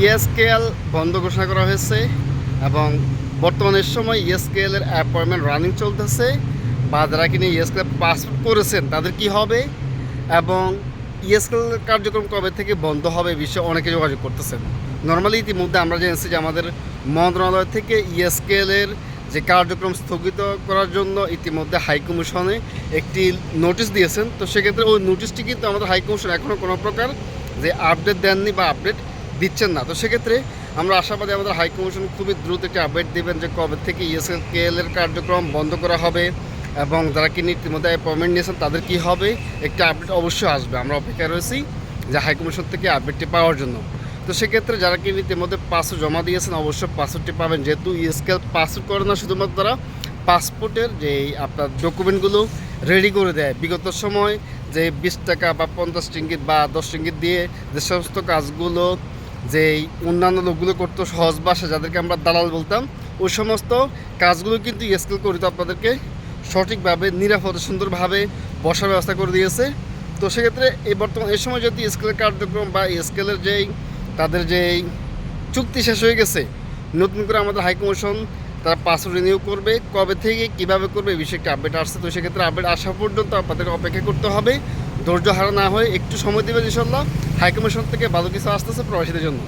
ইএসকেএল বন্ধ ঘোষণা করা হয়েছে এবং বর্তমানের সময় ইএসকেএল এর অ্যাপয়েন্টমেন্ট রানিং চলতেছে। বা যারা কিনে ইএসকেএল পাসপোর্ট করেছেন, তাদের কি হবে? এবং ইএসকেএল কার্যক্রম কবে থেকে বন্ধ হবে বিষয়ে অনেকে যোগাযোগ করতেছেন। নর্মালি ইতিমধ্যে আমরা জেনেছি যে আমাদের মন্ত্রণালয় থেকে ইএসকেএল এর যে কার্যক্রম স্থগিত করার জন্য ইতিমধ্যে হাইকমিশনে একটি নোটিশ দিয়েছেন। তো সেক্ষেত্রে ওই নোটিশটি কিন্তু আমাদের হাইকমিশন এখনও কোনো প্রকার যে আপডেট দেননি বা আপডেট দিচ্ছেন না। তো সেক্ষেত্রে আমরা আশাবাদী আমাদের হাইকমিশন খুবই দ্রুত একটি আপডেট দেবেন যে কবে থেকে ইএসএল এর কার্যক্রম বন্ধ করা হবে এবং যারা কিনে ইতিমধ্যে অ্যাপয়েন্টমেন্ট নিয়েছেন, তাদের কি হবে, একটি আপডেট অবশ্যই আসবে। আমরা অপেক্ষায় রয়েছি যে হাইকমিশন থেকে আপডেটটি পাওয়ার জন্য। তো সেক্ষেত্রে যারা কি ইতিমধ্যে পাসপোর্ট জমা দিয়েছেন, অবশ্যই পাসওয়ার্ডটি পাবেন। যেহেতু ইএসকেল পাসপোর্ট করে না, শুধুমাত্র তারা পাসপোর্টের যে আপনার ডকুমেন্টগুলো রেডি করে দেয়। বিগত সময় যে বিশ টাকা বা পঞ্চাশ টিঙ্গিত বা দশ টিঙ্গিত দিয়ে যে সমস্ত কাজগুলো যে অন্যান্য লোকগুলো করতো সহজ ভাষা যাদেরকে আমরা দালাল বলতাম, ওই সমস্ত কাজগুলো কিন্তু ইএসকেল করিত আপনাদেরকে সঠিকভাবে, নিরাপদে, সুন্দরভাবে বসার ব্যবস্থা করে দিয়েছে। তো সেক্ষেত্রে এই বর্তমান, এই সময় যদি স্কেলের কার্যক্রম বা স্কেলের যেই, তাদের যেই চুক্তি শেষ হয়ে গেছে, নতুন করে আমাদের হাইকমিশন তারা পাসওয়ার্ড রিনিউ করবে, কবে থেকে, কীভাবে করবে বিষয়ে একটি আপডেট আসছে। তো সেক্ষেত্রে আপডেট আসা পর্যন্ত আপনাদের অপেক্ষা করতে হবে। ধৈর্য হারা না হয়ে একটু সময় দেবেন ইনশাল্লাহ হাইকমিশন থেকে ভালো কিছু আসতেছে প্রবাসীদের জন্য।